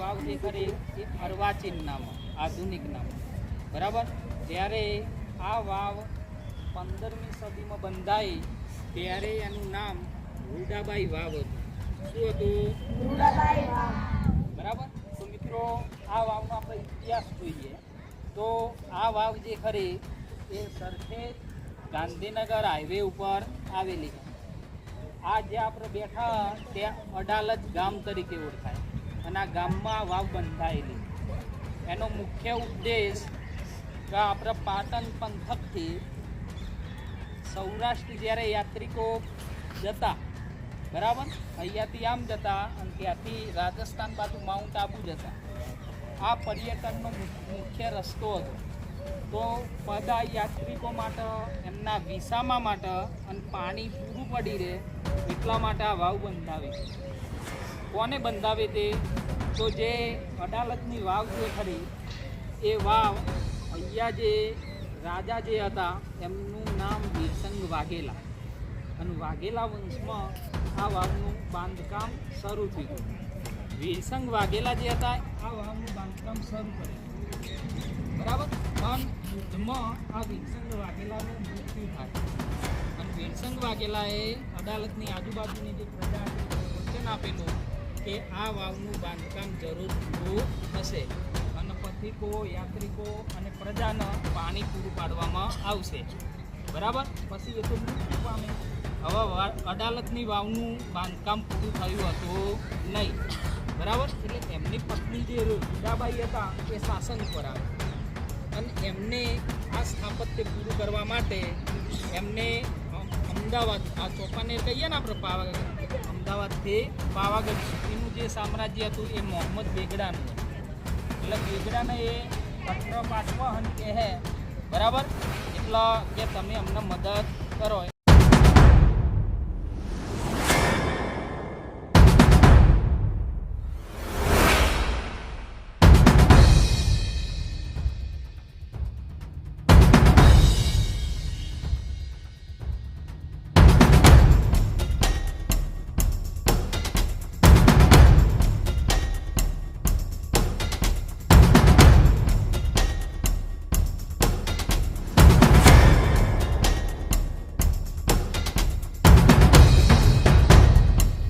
ખરી એ અર્વાચીન નામ આધુનિક નામ. બરાબર? જ્યારે આ વાવ પંદરમી સદીમાં બંધાઈ ત્યારે એનું નામ રૂડાબાઈ વાવ હતું. શું હતું? બરાબર? તો મિત્રો આ વાવનો આપણે ઇતિહાસ જોઈએ. તો આ વાવ જે ખરી એ સરખેજ ગાંધીનગર હાઈવે ઉપર આવેલી. આ જે આપણે બેઠા ત્યાં અડાલજ ગામ તરીકે ઓળખાય. અને ગામમાં વાવ બંધાયેલી. એનો મુખ્ય ઉદ્દેશ કે આપણા પાટણ પંથકથી સૌરાષ્ટ્ર જ્યારે યાત્રિકો જતા, બરાબર? અહીંયાથી આમ જતા અને ત્યાંથી રાજસ્થાન બાજુ માઉન્ટ આબુ જતા. આ પર્યટનનો મુખ્ય રસ્તો હતો. તો બધા યાત્રિકો માટે, એમના વિસામા માટે અને પાણી પૂરું પડી રહે એટલા માટે આ વાવ બંધાવી. કોને બંધાવે તે? તો જે અડાલતની વાવ જે ખરી, એ વાવ અહીંયા જે રાજા જે હતા, એમનું નામ વીરસંગ વાઘેલા. અને વાઘેલા વંશમાં આ વાવનું બાંધકામ શરૂ થયું. વીરસંગ વાઘેલા જે હતા, આ વાવનું બાંધકામ શરૂ કર્યું બરાબર? પણ યુદ્ધમાં આ વીરસંગ વાઘેલાનું મૃત્યુ થાય. અને વીરસંગ વાઘેલાએ અદાલતની આજુબાજુની જે પ્રજા વચન આપેલું કે આ વાવનું બાંધકામ જરૂર પૂરું થશે. અને પથિકો યાત્રિકો અને પ્રજાને પાણી પૂરું પાડવામાં આવશે. બરાબર? પછી એ તો મૃત્યુ પામે હવે અદાલતની વાવનું બાંધકામ પૂરું થયું હતું નહીં. બરાબર? એટલે એમની પત્ની જે રૂડાબાઈ હતા, એ શાસન પર આવે. અને એમને આ સ્થાપત્ય પૂરું કરવા માટે એમને અમદાવાદ, આ ચોપાને કહીએ ને આપણે પાવાગઢ. અમદાવાદથી પાવાગઢ સુધીનું જે સામ્રાજ્ય હતું એ મોહમ્મદ બેગડાનું એટલે બેગડાને એ પત્ર પાઠવા હન કહે, બરાબર? એટલે કે તમે અમને મદદ કરો.